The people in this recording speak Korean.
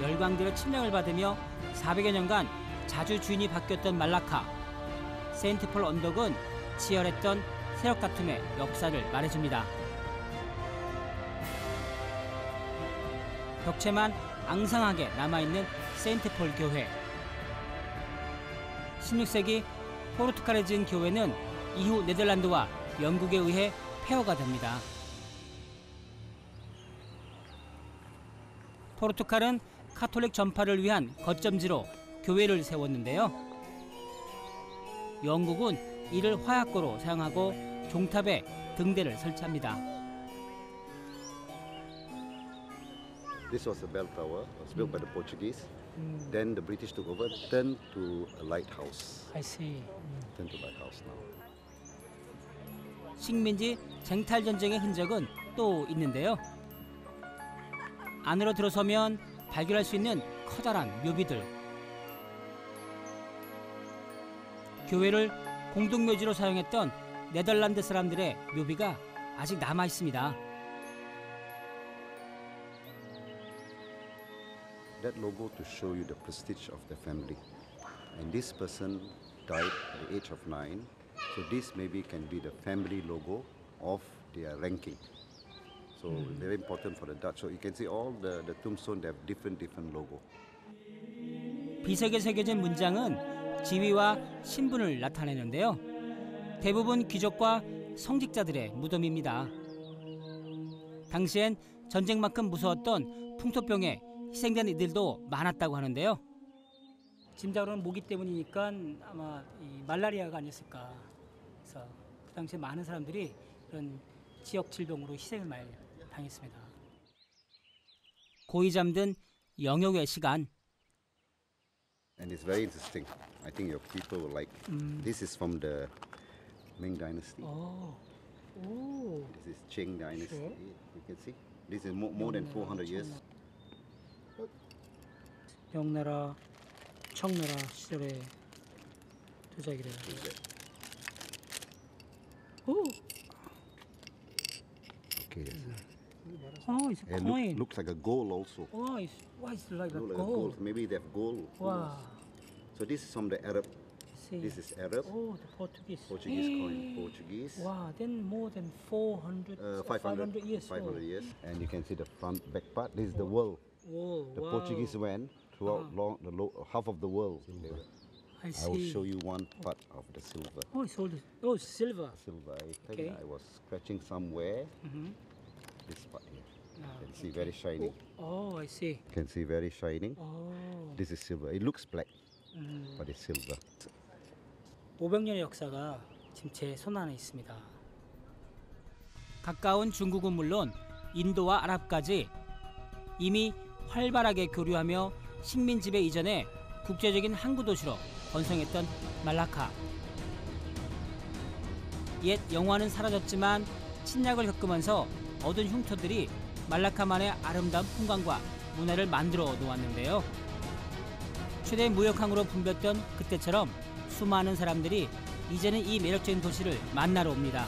열강들의 침략을 받으며 400여 년간 자주 주인이 바뀌었던 말라카. 세인트폴 언덕은 치열했던 세력 다툼의 역사를 말해줍니다. 벽체만 앙상하게 남아있는 세인트폴 교회. 16세기 포르투갈에 지은 교회는 이후 네덜란드와 영국에 의해 폐허가 됩니다. 포르투갈은 카톨릭 전파를 위한 거점지로 교회를 세웠는데요. 영국은 이를 화약고로 사용하고 종탑에 등대를 설치합니다. This was a bell tower. It was built by the Portuguese. Then the British took over, turned to a lighthouse. I see. Turned to lighthouse now. 식민지 쟁탈 전쟁의 흔적은 또 있는데요. 안으로 들어서면 발견할 수 있는 커다란 묘비들. 교회를 공동묘지로 사용했던 네덜란드 사람들의 묘비가 아직 남아 있습니다. That logo to show you the prestige of the family. And this person died at the age of nine. So this maybe can be the family logo of their ranking. So very important for the Dutch. So you can see all the, the tombstone, they have different different logo. 비석에 새겨진 문장은 지위와 신분을 나타내는데요. 대부분 귀족과 성직자들의 무덤입니다. 당시엔 전쟁만큼 무서웠던 풍토병에 희생된 이들도 많았다고 하는데요. 짐작으로는 모기 때문이니까 아마 이 말라리아가 아니었을까. 그래서 그 당시에 많은 사람들이 이런 지역 질병으로 희생을 많이 당했습니다. 고이 잠든 영역의 시간. And it's very interesting. I think your people will like. This is from the Ming Dynasty. 오, 오. This is Qing Dynasty. Sure. You can see. This is more, more than 400 years. 명나라, 청나라 시절의 도자기래요. 오, oh, it's a It coin. look, looks like a gold also. Oh, it's, why it's like a Look like a gold? gold. Maybe they have gold. Wow. So this is from the Arab. See. This is Arab. Oh, the Portuguese. Portuguese coin. Portuguese. Wow, then more than 400, Uh, uh, 500, years 500 old. years. And you can see the front back part. This is the world. Whoa, The wow. Portuguese went throughout long, the lo- half of the world. They I see. I will show you one part of the silver. Oh, it's all, oh, silver. Silver. I think Okay. I was scratching somewhere. Mhm. This part here. Ah, You can see very shining. Oh, I see. You can see very shining. Oh. This is silver. It looks black, 음. but it's silver. 500년의 역사가 지금 제 손 안에 있습니다. 가까운 중국은 물론 인도와 아랍까지 이미 활발하게 교류하며 식민 지배 이전에 국제적인 항구 도시로 번성했던 말라카. 옛 영화는 사라졌지만 침략을 겪으면서 얻은 흉터들이 말라카만의 아름다운 풍광과 문화를 만들어 놓았는데요. 최대 무역항으로 붐볐던 그때처럼 수많은 사람들이 이제는 이 매력적인 도시를 만나러 옵니다.